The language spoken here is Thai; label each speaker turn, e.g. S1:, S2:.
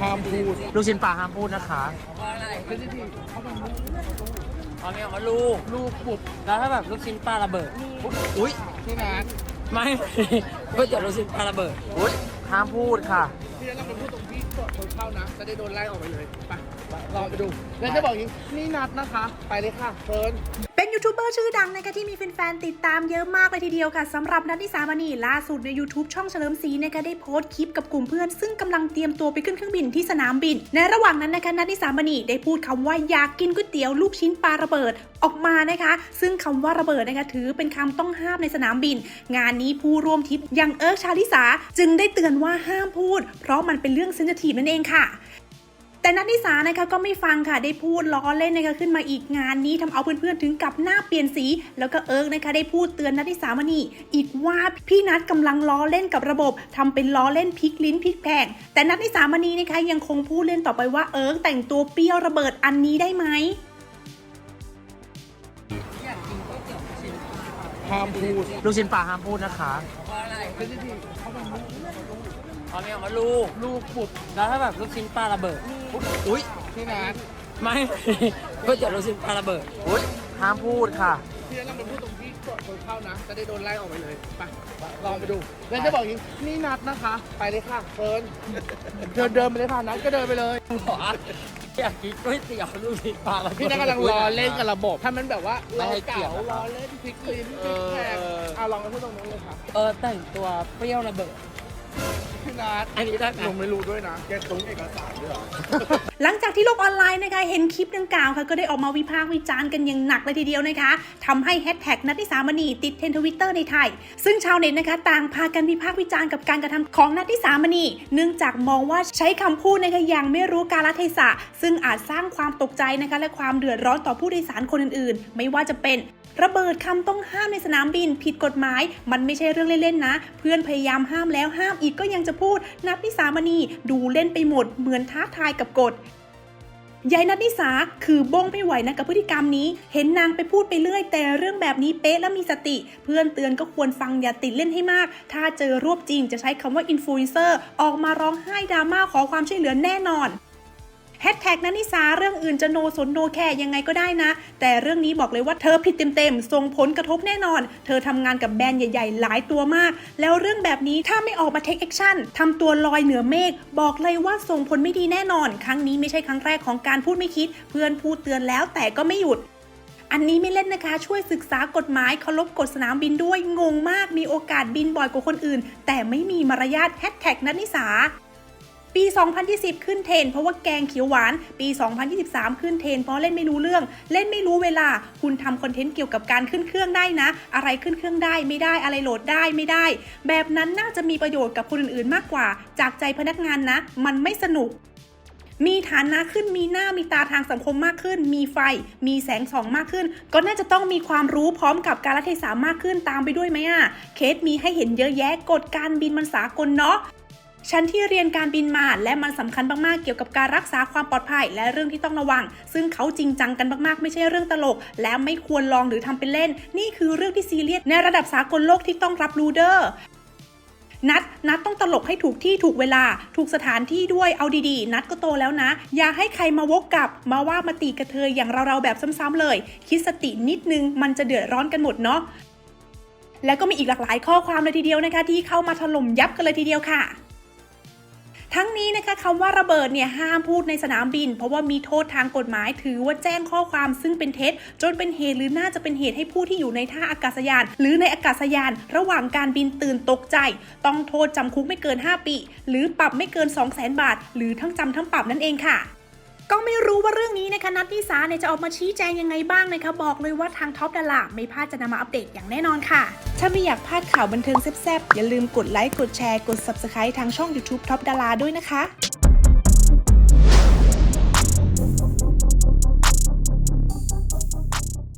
S1: ห้ามพูด
S2: ลูกชิ้นปลาห้ามพูดนะคะ
S1: ไม่ได้ที่เขาเป็นลูก
S3: เอาไม่เอามาลูก
S1: ลูกบุตร
S3: แล้วถ้าแบบลูกชิ้นปลาระเบิด
S2: อุ้ย
S1: ที่นัด
S3: ไม่ก๋วยเตี๋ยวลูกชิ้นปลาระเบิด
S2: อุ้ยห้ามพูดค่ะ
S1: ที่นัดเราไปพูดตรงที่ตรวจคนเข้านะ จะได้โดนไล่ออกไปเลยไปลองไปดู แล้วจะบอกอย่างนี้นี่นัดนะคะ ไปเลยค่ะเฟิร์น
S4: เป็น ยูทูบเบอร์ชื่อดังนะคะที่มีแฟนๆติดตามเยอะมากเลยทีเดียวค่ะสำหรับนัทนิสามณีล่าสุดใน YouTube ช่องเฉลิมศรีนะคะได้โพสต์คลิปกับกลุ่มเพื่อน ซึ่งกำลังเตรียมตัวไปขึ้นเครื่องบินที่สนามบิน ในระหว่างนั้นนะคะนัทนิสามณีได้พูดคำว่าอยากกินก๋วยเตี๋ยวลูกชิ้นปลาระเบิดออกมานะคะ ซึ่งคำว่าระเบิดนะคะถือเป็นคำต้องห้ามในสนามบิน งานนี้ผู้ร่วมทริปอยังเอิร์กชาลิสาจึงได้เตือนว่าห้ามพูด เพราะมันเป็นเรื่องเซนซิทีฟนั่นเองค่ะ แต่นัทนิสานะคะก็ไม่ฟังค่ะได้พูดล้อเล่นนะคะขึ้นมาอีกงานนี้ทำเอาเพื่อนๆถึงกับหน้าเปลี่ยนสี แล้วก็เอิร์กนะคะได้พูดเตือนนัทนิสามณีอีกว่าพี่นัทกำลังล้อเล่นกับระบบทำเป็นล้อเล่นพลิกลิ้นพลิกแพงแต่นัทนิสามณีนะคะยังคงพูดเล่นต่อไปว่าเอิร์กแต่งตัวเปรี้ยวระเบิดอันนี้ได้ไหม
S1: ห้ามพูด
S2: ลูกชิ้นปลาห้ามพูดนะคะ
S1: ไม่ได้ที่เขาเป็น ลูก
S3: เอาไม่เอามาลูก
S1: ลูกบุตร
S3: แล้วถ้าแบบลูกชิ้นปลาระเบิด
S2: อุ้ย
S1: ที่นัด
S3: ไม่ก๋วยเตี๋ยวลูกชิ้นปลาระเบิด
S2: อุ้ยห้ามพูดค่ะ
S1: ที่นัดเราไปพูดตรงที่ตรวจคนเข้านะ จะได้โดนไล่ออกไปเลย ไป ลองไปดู แล้วจะบอกอย่างนี้นี่นัดนะคะ ไปเลยค่ะเฟิร์นเดินเดินไปเลยค่ะนัดก็เดินไปเลย
S3: บอกว่าอยากกินก๋วยเตี๋ยวลูกชิ้นปลาระเบิด
S1: พี่นัทกำลังรอเล่นกับระบบ ถ้ามันแบบว่า
S3: ไม่
S1: รอ
S3: ให้เกียร
S1: เก่า
S3: ติ
S1: รอเล่นพลิกลิ้นพลิกแพลง
S3: เออ
S1: เอาลองไปพูดตรงนู้นเลยค่ะ
S3: เออแต่งตัวเปรี้ยวระเบิด
S1: พี่นัท
S3: อันนี้ได้ไหม
S1: ลงไม่รู้ด้วยนะ แกตรงเอกสารด้วยเหรอ
S4: หลังจากที่โลกออนไลน์นะคะเห็นคลิปดังกล่าวค่ะก็ได้ออกมาวิพากษ์วิจารณ์กันอย่างหนักเลยทีเดียวนะคะทำให้แฮชแท็กนัทนิสามณีติดเทรนด์ทวิตเตอร์ในไทย ซึ่งชาวเน็ตนะคะต่างพากันวิพากษ์วิจารณ์กับการกระทำของนัทนิสามณี เนื่องจากมองว่าใช้คำพูดนะคะอย่างไม่รู้กาลเทศะ ซึ่งอาจสร้างความตกใจนะคะและความเดือดร้อนต่อผู้โดยสารคนอื่นๆ ไม่ว่าจะเป็น ระเบิดคำต้องห้ามในสนามบินผิดกฎหมาย มันไม่ใช่เรื่องเล่นๆนะ เพื่อนพยายามห้ามแล้วห้ามอีกก็ยังจะพูด นัทนิสามณีดูเล่นไปหมด เหมือนท้าทายกับกฎยายนัทนิสาคือบงไม่ไหวนะกับพฤติกรรมนี้ เห็นนางไปพูดไปเรื่อย แต่เรื่องแบบนี้เป๊ะและมีสติ เพื่อนเตือนก็ควรฟังอย่าติดเล่นให้มาก ถ้าเจอรวบจริงจะใช้คำว่าอินฟลูเอนเซอร์ออกมาร้องไห้ดราม่าขอความช่วยเหลือแน่นอน แฮชแท็กนันนิสาเรื่องอื่นจะโนสนโนแค่ยังไงก็ได้นะ แต่เรื่องนี้บอกเลยว่าเธอผิดเต็มๆส่งผลกระทบแน่นอน เธอทำงานกับแบรนด์ใหญ่ๆ หลายตัวมาก แล้วเรื่องแบบนี้ถ้าไม่ออกมาเทคแอคชั่นทำตัวลอยเหนือเมฆบอกเลยว่าส่งผลไม่ดีแน่นอน ครั้งนี้ไม่ใช่ครั้งแรกของการพูดไม่คิด เพื่อนพูดเตือนแล้วแต่ก็ไม่หยุดอันนี้ไม่เล่นนะคะ ช่วยศึกษากฎหมายเคารพกฎสนามบินด้วยงงมากมีโอกาสบินบ่อยกว่าคนอื่น แต่ไม่มีมารยาทแฮชแท็กนัทนิสา ปี 2020 ขึ้นเทรนเพราะว่าแกงเขียวหวาน ปี 2023 ขึ้นเทรนเพราะเล่นไม่รู้เรื่อง เล่นไม่รู้เวลา คุณทำคอนเทนต์เกี่ยวกับการขึ้นเครื่องได้นะ อะไรขึ้นเครื่องได้ไม่ได้ อะไรโหลดได้ไม่ได้ แบบนั้นน่าจะมีประโยชน์กับคนอื่นๆ มากกว่า จากใจพนักงานนะ มันไม่สนุกมีฐานะขึ้น มีหน้า มีตาทางสังคมมากขึ้น มีไฟ มีแสงส่องมากขึ้น ก็น่าจะต้องมีความรู้พร้อมกับการรัเทศามากขึ้นตามไปด้วยไหมอะ เคสมีให้เห็นเยอะแยะ กฎการบินมันสากลเนาะ ฉันที่เรียนการบินมาและมันสำคัญมากๆเกี่ยวกับการรักษาความปลอดภัย และเรื่องที่ต้องระวัง ซึ่งเขาจริงจังกันมากๆ ไม่ใช่เรื่องตลก และไม่ควรลองหรือทำเป็นเล่น นี่คือเรื่องที่ซีเรียสในระดับสากลโลกที่ต้องรับรู้เด้อนัด นัดต้องตลกให้ถูกที่ถูกเวลา ถูกสถานที่ด้วย เอาดีๆ นัดก็โตแล้วนะ อย่าให้ใครมาวกกลับ มาว่ามาตีกระเทยอย่างเราๆแบบซ้ำๆเลย คิดสตินิดนึง มันจะเดือดร้อนกันหมดเนาะ แล้วก็มีอีกหลากหลายข้อความเลยทีเดียวนะคะ ที่เข้ามาถล่มยับกันเลยทีเดียวค่ะ ทั้งนี้นะคะคำว่าระเบิดเนี่ยห้ามพูดในสนามบิน เพราะว่ามีโทษทางกฎหมายถือว่าแจ้งข้อความซึ่งเป็นเท็จ จนเป็นเหตุหรือน่าจะเป็นเหตุให้ผู้ที่อยู่ในท่าอากาศยาน หรือในอากาศยาน ระหว่างการบินตื่นตกใจ ต้องโทษจำคุกไม่เกิน 5 ปี หรือปรับไม่เกิน 2 0 0 0 0 0 บาท หรือทั้งจำทั้งปรับนั่นเองค่ะ ก็ไม่รู้ว่าเรื่องนี้นะคะนัทนิสาเนี่ยจะออกมาชี้แจงยังไงบ้างนะคะบอกเลยว่าทางท็อปดาราไม่พลาดจะนำมาอัปเดตอย่างแน่นอนค่ะ ถ้าไม่อยากพลาดข่าวบันเทิงแซ่บๆอย่าลืมกดไลค์กดแชร์กด Subscribe ทางช่อง YouTube ท็อปดาราด้วยนะคะ